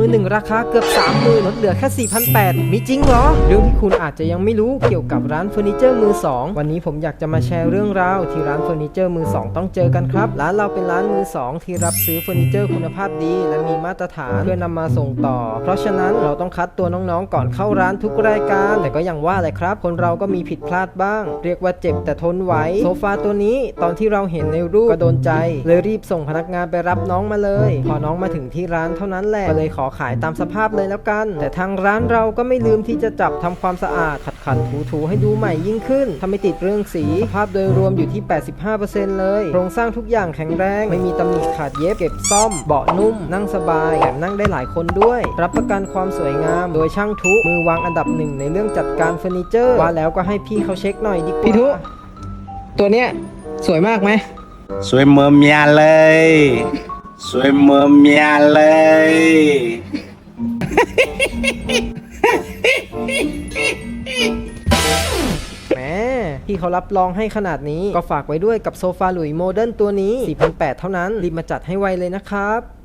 มือหนึ่งราคาเกือบ 30,000ลดเหลือแค่ 4,800 มีจริงเหรอ เรื่องที่คุณอาจจะยังไม่รู้เกี่ยวกับร้านเฟอร์นิเจอร์มือ 2 วันนี้ผมอยากจะมาแชร์เรื่องราวที่ร้านเฟอร์นิเจอร์มือ 2 ต้องเจอกันครับ ร้านเราเป็นร้านมือ 2 ที่รับซื้อเฟอร์นิเจอร์คุณภาพดี และมีมาตรฐานเพื่อนำมาส่งต่อ เพราะฉะนั้นเราต้องคัดตัวน้องๆ ก่อนเข้าร้านทุกรายการ แต่ก็อย่างว่าแหละครับ คนเราก็มีผิดพลาดบ้าง เรียกว่าเจ็บแต่ทนไหวโซฟาตัวนี้ตอนที่เราเห็นในรูปก็โดนใจเลยรีบส่งพนักงานไปรับน้องมาเลย พอน้องมาถึงที่ร้านเท่านั้นแหละก็เลยขอขายตามสภาพเลยแล้วกัน แต่ทางร้านเราก็ไม่ลืมที่จะจับทำความสะอาดขัดขัดถูถูๆให้ดูใหม่ยิ่งขึ้นถ้าไม่ติดเรื่องสีสภาพโดยรวมอยู่ที่ 85%เลยโครงสร้างทุกอย่างแข็งแรงไม่มีตำหนิขาดเย็บเก็บซ่อม เบาะนุ่ม นั่งสบายแถมนั่งได้หลายคนด้วย รับประกันความสวยงาม โดยช่างทุมือวางอันดับหนึ่งในเรื่องจัดการเฟอร์นิเจอร์ว่าแล้วก็ให้พี่เขาเช็คหน่อยดีกว่าพี่ทุตัวเนี้ยสวยมากไหมสวยเหมือนเมียเลย สวยเหมือนเมียเลย แหมพี่เขารับรองให้ขนาดนี้ ก็ฝากไว้ด้วยกับโซฟาหลุยโมเดิร์นตัวนี้ 4,800 เท่านั้น รีบมาจัดให้ไวเลยนะครับ